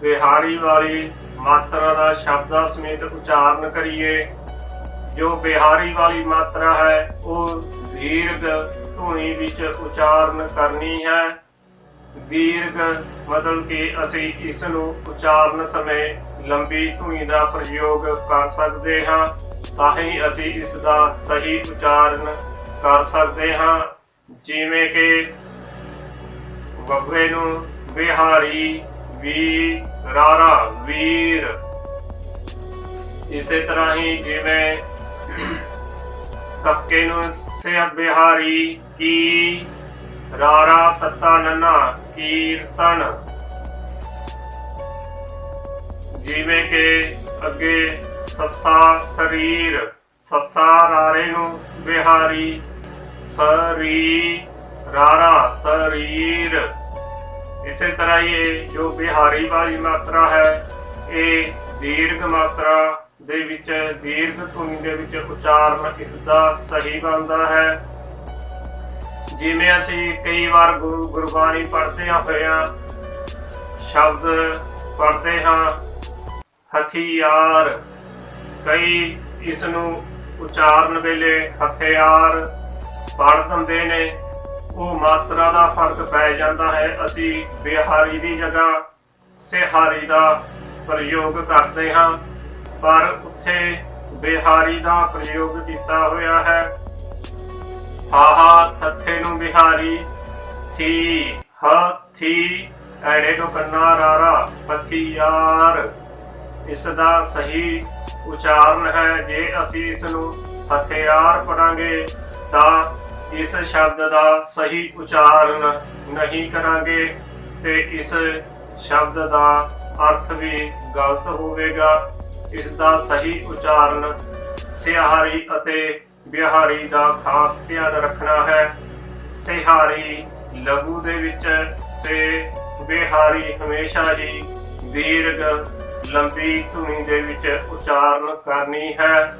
ਬਿਹਾਰੀ ਵਾਲੀ ਮਾਤਰਾ ਦਾ ਸ਼ਬਦਾਂ ਸਮੇਤ ਉਚਾਰਨ ਕਰੀਏ। ਜੋ ਬਿਹਾਰੀ ਵਾਲੀ ਮਾਤਰਾ ਹੈ, ਉਹ ਦੀਰਘ ਧੁਨੀ ਵਿੱਚ ਉਚਾਰਨ ਕਰਨੀ ਹੈ। ਦੀਰਘ ਮਤਲਬ ਕਿ ਅਸੀਂ ਇਸ ਨੂੰ ਉਚਾਰਨ ਸਮੇਂ ਲੰਬੀ ਧੁਨੀ ਦਾ ਪ੍ਰਯੋਗ ਕਰ ਸਕਦੇ ਹਾਂ, ਤਾਂ ਹੀ ਅਸੀਂ ਇਸ ਦਾ ਸਹੀ ਉਚਾਰਨ ਕਰ ਸਕਦੇ ਹਾਂ। ਜਿਵੇਂ ਕਿ ਬੱਬੇ ਨੂੰ ਬਿਹਾਰੀ ਵੀ ਰਾਰਾ, ਵੀਰ। ਇਸੇ ਤਰ੍ਹਾਂ ਹੀ ਜਿਵੇਂ ਕੱਕੇ ਨੂੰ ਸੇ ਬਿਹਾਰੀ ਕੀ, ਰਾਰਾ ਤੱਤਾ ਨੰਨਾ ਕੀਰਤਨ ਜਿਵੇਂ ਕਿ ਅੱਗੇ ਸੱਸਾ ਸਰੀਰ, ਸੱਸਾ ਰਾਰੇ ਨੂੰ ਬਿਹਾਰੀ, ਸਰੀ, ਰਾਰਾ, ਸਰੀਰ। ਇਸੇ ਤਰ੍ਹਾਂ ਹੀ ਇਹ ਜੋ ਬਿਹਾਰੀ ਵਾਲੀ ਮਾਤਰਾ ਹੈ, ਇਹ ਦੀਰਘ ਮਾਤਰਾ ਦੇ ਵਿੱਚ, ਦੀਰਘ ਧੁਨੀ ਦੇ ਵਿੱਚ ਉਚਾਰਨ ਇਸ ਸਹੀ ਬਣਦਾ ਹੈ। ਜਿਵੇਂ ਅਸੀਂ ਕਈ ਵਾਰ ਗੁਰੂ ਗੁਰਬਾਣੀ ਪੜ੍ਹਦੇ ਹੋਇਆ ਸ਼ਬਦ ਪੜ੍ਹਦੇ ਹਾਂ, ਹਥਿਆਰ, ਕਈ ਇਸ ਨੂੰ ਉਚਾਰਨ ਵੇਲੇ ਹਥਿਆਰ ਪੜ੍ਹ ਦਿੰਦੇ ਨੇ। ਉਹ ਮਾਤਰਾ ਦਾ ਫ਼ਰਕ ਪੈ ਜਾਂਦਾ ਹੈ। ਅਸੀਂ ਬਿਹਾਰੀ ਦੀ ਜਗ੍ਹਾ ਸਿਹਾਰੀ ਦਾ ਪ੍ਰਯੋਗ ਕਰਦੇ ਹਾਂ। ਪਰ ਉੱਥੇ ਬਿਹਾਰੀ ਦਾ ਪ੍ਰਯੋਗ ਕੀਤਾ ਹੋਇਆ ਹੈ। ਹਾਹਾ, ਥੱਥੇ ਨੂੰ ਬਿਹਾਰੀ। ਥੀ, ਹ, ਥੀ, ਐੜੇ ਤੋਂ ਕੰਨਾ ਰਾਰਾ ਹਥਿਆਰ ਇਸ ਦਾ ਸਹੀ ਉਚਾਰਨ ਹੈ। ਜੇ ਅਸੀਂ ਇਸ ਨੂੰ ਹਥਿਆਰ ਪੜਾਂਗੇ ਤਾਂ ਇਸ ਸ਼ਬਦ ਦਾ ਸਹੀ ਉਚਾਰਨ ਨਹੀਂ ਕਰਾਂਗੇ ਤੇ ਇਸ ਸ਼ਬਦ ਦਾ ਅਰਥ ਵੀ ਗਲਤ ਹੋਵੇਗਾ। ਇਸ ਦਾ ਸਹੀ ਉਚਾਰਨ ਸਿਹਾਰੀ ਅਤੇ ਬਿਹਾਰੀ ਦਾ ਖਾਸ ਧਿਆਨ ਰੱਖਣਾ ਹੈ। ਸਿਹਾਰੀ ਲਘੂ ਦੇ ਵਿੱਚ ਤੇ ਬਿਹਾਰੀ ਹਮੇਸ਼ਾ ਹੀ ਦੀਰਘ, ਲੰਬੀ ਧੁਨੀ ਦੇ ਵਿੱਚ ਉਚਾਰਨ ਕਰਨੀ ਹੈ।